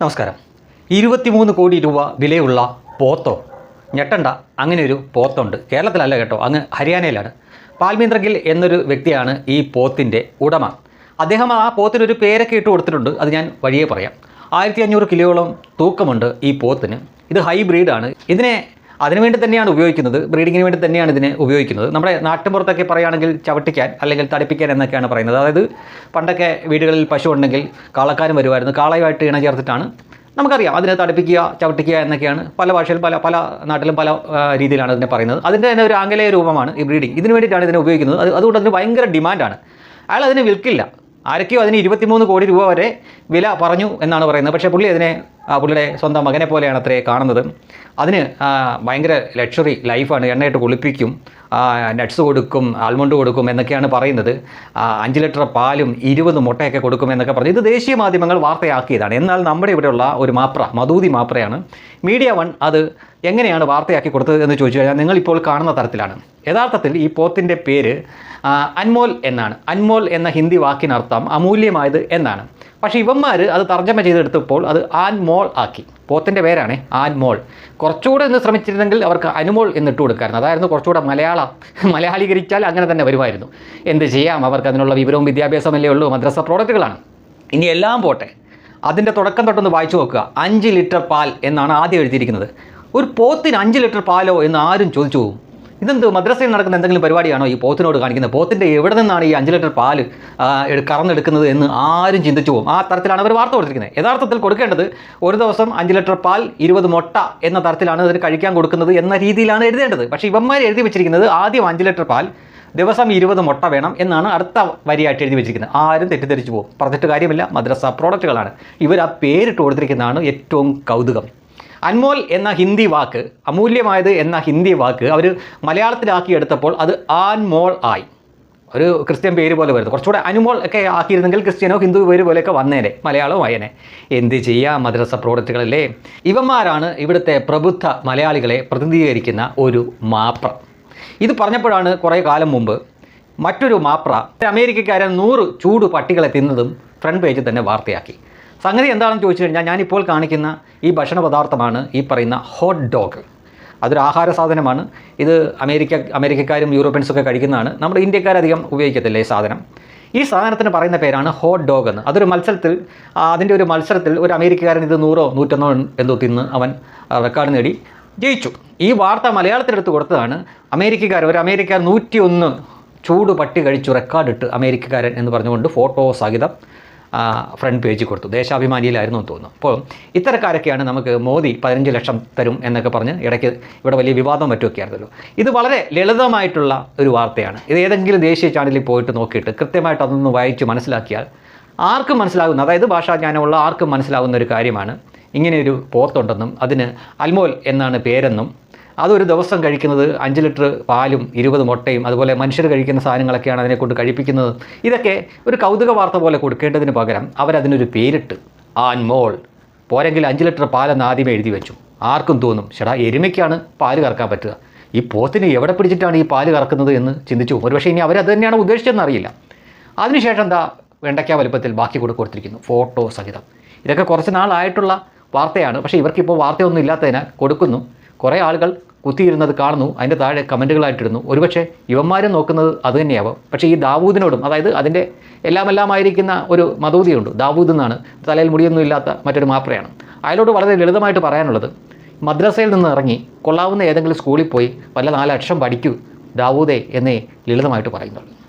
നമസ്കാരം. ഇരുപത്തിമൂന്ന് കോടി രൂപ വിലയുള്ള പോത്തോ. ഞെട്ടണ്ട അങ്ങനെ ഒരു പോത്തുണ്ട്. കേരളത്തിലല്ല കേട്ടോ അങ്ങ് ഹരിയാനയിലാണ്. പാൽമീന്ദ്ര ഗിൽ എന്നൊരു വ്യക്തിയാണ് ഈ പോത്തിന്റെ ഉടമ. അദ്ദേഹം ആ പോത്തിനൊരു പേരൊക്കെ ഇട്ട് കൊടുത്തിട്ടുണ്ട് അത് ഞാൻ വഴിയെ പറയാം. ആയിരത്തി അഞ്ഞൂറ് കിലോയോളം തൂക്കമുണ്ട് ഈ പോത്തിന്. ഇത് ഹൈബ്രീഡാണ്. ഇതിനെ അതിനുവേണ്ടി തന്നെയാണ് ഉപയോഗിക്കുന്നത്. ബ്രീഡിങ്ങിന് വേണ്ടി തന്നെയാണ് ഇതിനെ ഉപയോഗിക്കുന്നത്. നമ്മുടെ നാട്ടിൻപുറത്തൊക്കെ പറയുകയാണെങ്കിൽ ചവിട്ടിക്കാൻ അല്ലെങ്കിൽ തടിപ്പിക്കാൻ എന്നൊക്കെയാണ് പറയുന്നത്. അതായത് പണ്ടൊക്കെ വീടുകളിൽ പശു ഉണ്ടെങ്കിൽ കാളക്കാരും വരുമായിരുന്നു. കാളയുമായിട്ട് ഇണ ചേർത്തിട്ടാണ് നമുക്കറിയാം. അതിനെ തടിപ്പിക്കുക ചവിട്ടിക്കുക എന്നൊക്കെയാണ് പല ഭാഷയിൽ പല പല നാട്ടിലും പല രീതിയിലാണ് അതിനെ പറയുന്നത്. അതിന്റെ തന്നെ ഒരു ആംഗലേയ രൂപമാണ് ഈ ബ്രീഡിങ്. ഇതിന് വേണ്ടിയിട്ടാണ് ഇതിനെ ഉപയോഗിക്കുന്നത്. അത് അതുകൊണ്ട് അതിന് ഭയങ്കര ഡിമാൻഡാണ്. അയാൾ അതിനെ വിൽക്കില്ല. ആരൊക്കെയോ അതിന് ഇരുപത്തിമൂന്ന് കോടി രൂപ വരെ വില പറഞ്ഞു എന്നാണ് പറയുന്നത്. പക്ഷേ പുള്ളി അതിനെ പുള്ളിയുടെ സ്വന്തം മകനെ പോലെയാണ് അത്രേ കാണുന്നത്. അതിന് ഭയങ്കര ലക്ഷറി ലൈഫാണ് എണ്ണയിട്ട് കുളിപ്പിക്കും നട്ട്സ് കൊടുക്കും ആൽമണ്ട് കൊടുക്കും എന്നൊക്കെയാണ് പറയുന്നത്. അഞ്ച് ലിറ്റർ പാലും ഇരുപത് മുട്ടയൊക്കെ കൊടുക്കും എന്നൊക്കെ പറഞ്ഞു. ഇത് ദേശീയ മാധ്യമങ്ങൾ വാർത്തയാക്കിയതാണ്. എന്നാൽ നമ്മുടെ ഇവിടെയുള്ള ഒരു മാപ്ര മധൂതി മാപ്രയാണ്. മീഡിയ വൺ അത് എങ്ങനെയാണ് വാർത്തയാക്കി കൊടുത്തത് എന്ന് ചോദിച്ചു കഴിഞ്ഞാൽ നിങ്ങളിപ്പോൾ കാണുന്ന തരത്തിലാണ്. യഥാർത്ഥത്തിൽ ഈ പോത്തിന്റെ പേര് അൻമോൽ എന്നാണ്. അൻമോൽ എന്ന ഹിന്ദി വാക്കിനർത്ഥം അമൂല്യമായത് എന്നാണ്. പക്ഷേ ഇവന്മാർ അത് തർജമ ചെയ്തെടുത്തപ്പോൾ അത് ആൻമോൾ ആക്കി. പോത്തിന്റെ പേരാണ് ആൻമോൾ കുറച്ചുകൂടെ ഒന്ന് ശ്രമിച്ചിരുന്നെങ്കിൽ അവർക്ക് അനുമോൾ എന്നിട്ട് കൊടുക്കാമായിരുന്നു അതായിരുന്നു കുറച്ചുകൂടെ മലയാള മലയാളീകരിച്ചാൽ അങ്ങനെ തന്നെ വരുമായിരുന്നു. എന്ത് ചെയ്യാം? അവർക്ക് അതിനുള്ള വിവരവും വിദ്യാഭ്യാസമല്ലേ ഉള്ളൂ. മദ്രസ പ്രോഡക്റ്റുകളാണ് ഇനി എല്ലാം പോട്ടെ. അതിന്റെ തുടക്കം തൊട്ടൊന്ന് വായിച്ചു നോക്കുക. അഞ്ച് ലിറ്റർ പാൽ എന്നാണ് ആദ്യം എഴുതിയിരിക്കുന്നത്. ഒരു പോത്തിന് അഞ്ച് ലിറ്റർ പാലോ എന്ന് ആരും ചോദിച്ചു പോകും. ഇതെന്ത് മദ്രസയിൽ നടക്കുന്ന എന്തെങ്കിലും പരിപാടിയാണോ ഈ പോത്തിനോട് കാണിക്കുന്നത്? പോത്തിന്റെ എവിടെ നിന്നാണ് ഈ അഞ്ച് ലിറ്റർ പാൽ കറന്നെടുക്കുന്നത് എന്ന് ആരും ചിന്തിച്ചു പോകും. ആ തരത്തിലാണ് അവർ വാർത്ത കൊടുത്തിരിക്കുന്നത്. യഥാർത്ഥത്തിൽ കൊടുക്കേണ്ടത് ഒരു ദിവസം അഞ്ച് ലിറ്റർ പാൽ ഇരുപത് മുട്ട എന്ന തരത്തിലാണ് അതിന് കഴിക്കാൻ കൊടുക്കുന്നത് എന്ന രീതിയിലാണ് എഴുതേണ്ടത്. പക്ഷേ ഇവന്മാർ എഴുതി വെച്ചിരിക്കുന്നത് ആദ്യം അഞ്ച് ലിറ്റർ പാൽ ദിവസം ഇരുപത് മുട്ട വേണം എന്നാണ് അടുത്ത വരിയായിട്ട് എഴുതി വെച്ചിരിക്കുന്നത്. ആരും തെറ്റിദ്ധരിച്ചു പോകും. പറഞ്ഞിട്ട് കാര്യമില്ല. മദ്രസ പ്രോഡക്റ്റുകളാണ് ഇവർ ആ പേരിട്ട് കൊടുത്തിരിക്കുന്നതാണ് ഏറ്റവും കൗതുകം. അൻമോൽ എന്ന ഹിന്ദി വാക്ക് അമൂല്യമായത് എന്ന ഹിന്ദി വാക്ക് അവർ മലയാളത്തിലാക്കി എടുത്തപ്പോൾ അത് ആൻമോൾ ആയി. ഒരു ക്രിസ്ത്യൻ പേര് പോലെ വരുന്നത് കുറച്ചുകൂടെ അനുമോൾ ഒക്കെ ആക്കിയിരുന്നെങ്കിൽ ക്രിസ്ത്യനോ ഹിന്ദു പേര് പോലെയൊക്കെ വന്നേനെ മലയാളവും അയനെ എന്ത് ചെയ്യാം മദ്രസ പ്രോഡക്റ്റുകളല്ലേ ഇവന്മാരാണ് ഇവിടുത്തെ പ്രബുദ്ധ മലയാളികളെ പ്രതിനിധീകരിക്കുന്ന ഒരു മാപ്ര. ഇത് പറഞ്ഞപ്പോഴാണ് കുറേ കാലം മുമ്പ് മറ്റൊരു മാപ്ര. അമേരിക്കക്കാരൻ നൂറ് ചൂട് പട്ടികളെ തിന്നതും ഫ്രണ്ട് പേജിൽ തന്നെ വാർത്തയാക്കി. സംഗതി എന്താണെന്ന് ചോദിച്ചു കഴിഞ്ഞാൽ ഞാനിപ്പോൾ കാണിക്കുന്ന ഈ ഭക്ഷണ പദാർത്ഥമാണ് ഈ പറയുന്ന ഹോട്ട് ഡോഗ് അതൊരു ആഹാര സാധനമാണ്. ഇത് അമേരിക്ക അമേരിക്കക്കാരും യൂറോപ്യൻസൊക്കെ കഴിക്കുന്നതാണ്. നമ്മുടെ ഇന്ത്യക്കാരധികം ഉപയോഗിക്കത്തില്ല ഈ സാധനം. ഈ സാധനത്തിന് പറയുന്ന പേരാണ് ഹോട്ട് ഡോഗ് എന്ന്. അതൊരു മത്സരത്തിൽ അതിന്റെ ഒരു മത്സരത്തിൽ ഒരു അമേരിക്കക്കാരൻ ഇത് നൂറോ നൂറ്റൊന്നോ എന്തോ തിന്ന് അവൻ റെക്കോർഡ് നേടി ജയിച്ചു. ഈ വാർത്ത മലയാളത്തിലെടുത്ത് കൊടുത്തതാണ്. അമേരിക്കക്കാരൻ ഒരു അമേരിക്ക നൂറ്റിയൊന്ന് ചൂട് പട്ടി കഴിച്ചു റെക്കോർഡിട്ട് അമേരിക്കക്കാരൻ എന്ന് പറഞ്ഞുകൊണ്ട് ഫോട്ടോ സഹിതം ഫ്രണ്ട് പേജിൽ കൊടുത്തു. ദേശാഭിമാനിയിലായിരുന്നു എന്ന് തോന്നുന്നു. അപ്പോൾ ഇത്തരക്കാരൊക്കെയാണ് നമുക്ക് മോദി പതിനഞ്ച് ലക്ഷം തരും എന്നൊക്കെ പറഞ്ഞ് ഇടയ്ക്ക് ഇവിടെ വലിയ വിവാദം മറ്റുമൊക്കെ ആയിരുന്നല്ലോ ഇത് വളരെ ലളിതമായിട്ടുള്ള ഒരു വാർത്തയാണ്. ഇത് ഏതെങ്കിലും ദേശീയ ചാനലിൽ പോയിട്ട് നോക്കിയിട്ട് കൃത്യമായിട്ട് അതൊന്ന് വായിച്ച് മനസ്സിലാക്കിയാൽ ആർക്കും മനസ്സിലാകുന്ന അതായത് ഭാഷാജ്ഞാനമുള്ള ആർക്കും മനസ്സിലാകുന്ന ഒരു കാര്യമാണ്. ഇങ്ങനെയൊരു പോത്തുണ്ടെന്നും അതിന് അൽമോൽ എന്നാണ് പേരെന്നും അതൊരു ദിവസം കഴിക്കുന്നത് അഞ്ച് ലിറ്റർ പാലും ഇരുപത് മുട്ടയും അതുപോലെ മനുഷ്യർ കഴിക്കുന്ന സാധനങ്ങളൊക്കെയാണ് അതിനെക്കൊണ്ട് കഴിപ്പിക്കുന്നത്. ഇതൊക്കെ ഒരു കൗതുക വാർത്ത പോലെ കൊടുക്കേണ്ടതിന് പകരം അവരതിനൊരു പേരിട്ട് ആൻമോൾ പോരെങ്കിൽ അഞ്ച് ലിറ്റർ പാലെന്ന് ആദ്യമേ എഴുതി വെച്ചു. ആർക്കും തോന്നും ചേടാ എരുമയ്ക്കാണ് പാൽ കറക്കാൻ പറ്റുക. ഈ പോത്തിന് എവിടെ പിടിച്ചിട്ടാണ് ഈ പാൽ കറക്കുന്നത് എന്ന് ചിന്തിച്ചു പോകും. ഒരുപക്ഷേ ഇനി അവരത് തന്നെയാണ് ഉദ്ദേശിച്ചതെന്ന് അറിയില്ല. അതിനുശേഷം എന്താ വെണ്ടയ്ക്ക വലുപ്പത്തിൽ ബാക്കി കൂടെ കൊടുത്തിരിക്കുന്നു. ഫോട്ടോ സഹിതം. ഇതൊക്കെ കുറച്ച് നാളായിട്ടുള്ള വാർത്തയാണ്. പക്ഷേ ഇവർക്കിപ്പോൾ വാർത്തയൊന്നും ഇല്ലാത്തതിനാൽ കൊടുക്കുന്നു. കുറേ ആളുകൾ കുത്തിയിരുന്നത് കാണുന്നു അതിന്റെ താഴെ കമന്റുകളായിട്ടിടുന്നു. ഒരുപക്ഷെ ഇവന്മാരും നോക്കുന്നത് അത് തന്നെയാവും. പക്ഷേ ഈ ദാവൂദിനോടും അതായത് അതിന്റെ എല്ലാം എല്ലാമായിരിക്കുന്ന ഒരു മതൂതിയുണ്ട്. ദാവൂദ് എന്നാണ്. തലയിൽ മുടിയൊന്നും ഇല്ലാത്ത മറ്റൊരു മാപ്രയാണ്. അയാളോട് വളരെ ലളിതമായിട്ട് പറയാനുള്ളത് മദ്രസയിൽ നിന്ന് ഇറങ്ങി കൊള്ളാവുന്ന ഏതെങ്കിലും സ്കൂളിൽ പോയി വല്ല നാലക്ഷരം പഠിക്കൂ ദാവൂദേ എന്നേ ലളിതമായിട്ട് പറയുന്നുള്ളൂ.